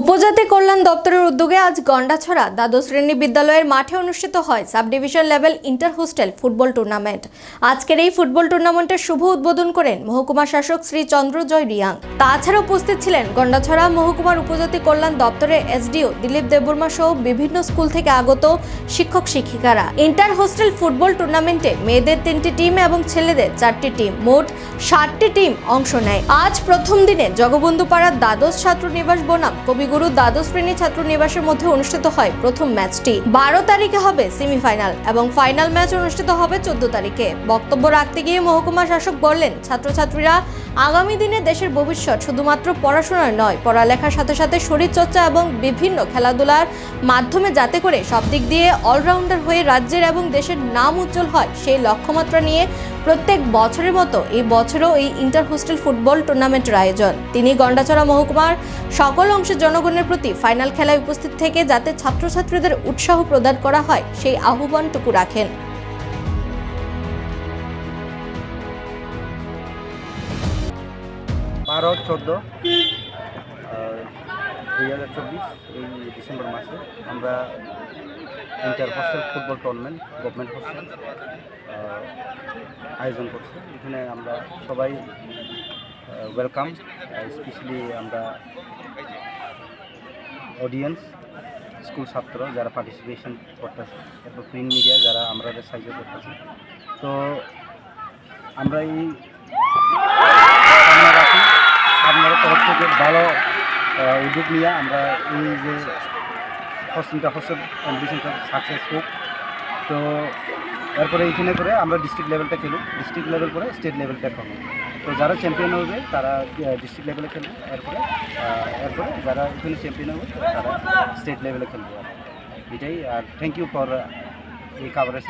উপজাতি কল্যাণ দপ্তরের উদ্যোগে আজ গন্ডাছড়া দ্বাদশ শ্রেণি বিদ্যালয়ের মাঠে অনুষ্ঠিত হয় sub division level inter hostel football tournament. আজকের এই ফুটবল টুর্নামেন্টের শুভ উদ্বোধন করেন মহকুমা শাসক শ্রী চন্দ্রজয় রিয়াং। তাছাড়া উপস্থিত ছিলেন গন্ডাছড়া মহকুমার উপজাতি কল্যাণ দপ্তরের এসডিও দিলীপ দেববর্মা সহ বিভিন্ন স্কুল থেকে আগত শিক্ষক শিক্ষিকারা। ইন্টার হোস্টেল ফুটবল টুর্নামেন্টে মেয়েদের তিনটি টিম এবং ছেলেদের চারটি টিম। মোট ষাটটি টিম অংশ নেয়। আজ প্রথম দিনে জগবন্ধু পাড়ার দ্বাদশ ছাত্র নিবাস বনাম কবিগুরু দ্বাদশ শ্রেণি ছাত্র নিবাসের মধ্যে অনুষ্ঠিত হয় প্রথম ম্যাচটি। বারো তারিখে হবে সেমিফাইনাল এবং ফাইনাল ম্যাচ অনুষ্ঠিত হবে চোদ্দ তারিখে। বক্তব্য রাখতে গিয়ে মহকুমা শাসক বললেন, ছাত্রছাত্রীরা আগামী দিনে দেশের ভবিষ্যৎ শুধুমাত্র পড়াশোনার নয়, পড়ালেখার সাথে সাথে শরীরচর্চা এবং বিভিন্ন খেলাধুলার মাধ্যমে যাতে করে সব দিক দিয়ে অলরাউন্ডার হয়ে রাজ্যের এবং দেশের নাম উজ্জ্বল হয়, সেই লক্ষ্যমাত্রা নিয়ে প্রত্যেক বছরের মতো এই বছরও এই ইন্টার হোস্টেল ফুটবল টুর্নামেন্টের আয়োজন। তিনি গন্ডাছড়া মহকুমার সকল অংশের জনগণের প্রতি ফাইনাল খেলায় উপস্থিত থেকে যাতে ছাত্রছাত্রীদের উৎসাহ প্রদান করা হয়, সেই আহ্বানটুকু রাখেন। বারো, চোদ্দ দুই হাজার চব্বিশ এই ডিসেম্বর মাসে আমরা inter hostel football tournament government hostel আয়োজন করছি। এখানে আমরা সবাই ওয়েলকাম স্পেশালি আমরা অডিয়েন্স স্কুল ছাত্র যারা পার্টিসিপেশন করতেছে এরপর প্রিন্ট মিডিয়া যারা আমরা সাহায্য করতেছে। তো আমরা এই আপনাদের তরফ থেকে ভালো উদ্যোগ নিয়ে আমরা এই যে হস্টেলটা হোস্টেল কম্পিটিশনটা সাকসেস হোক। তো এরপরে এইখানে করে আমরা ডিস্ট্রিক্ট লেভেলটা খেলি। ডিস্ট্রিক্ট লেভেল করে স্টেট লেভেলটা খেলব তো যারা চ্যাম্পিয়ন হবে, তারা ডিস্ট্রিক্ট লেভেলে খেলবে। এরপরে এরপরে যারা এখানে চ্যাম্পিয়ন হবে, তারা স্টেট লেভেলে খেলবে। এটাই, আর থ্যাংক ইউ ফর এই কাভারেজ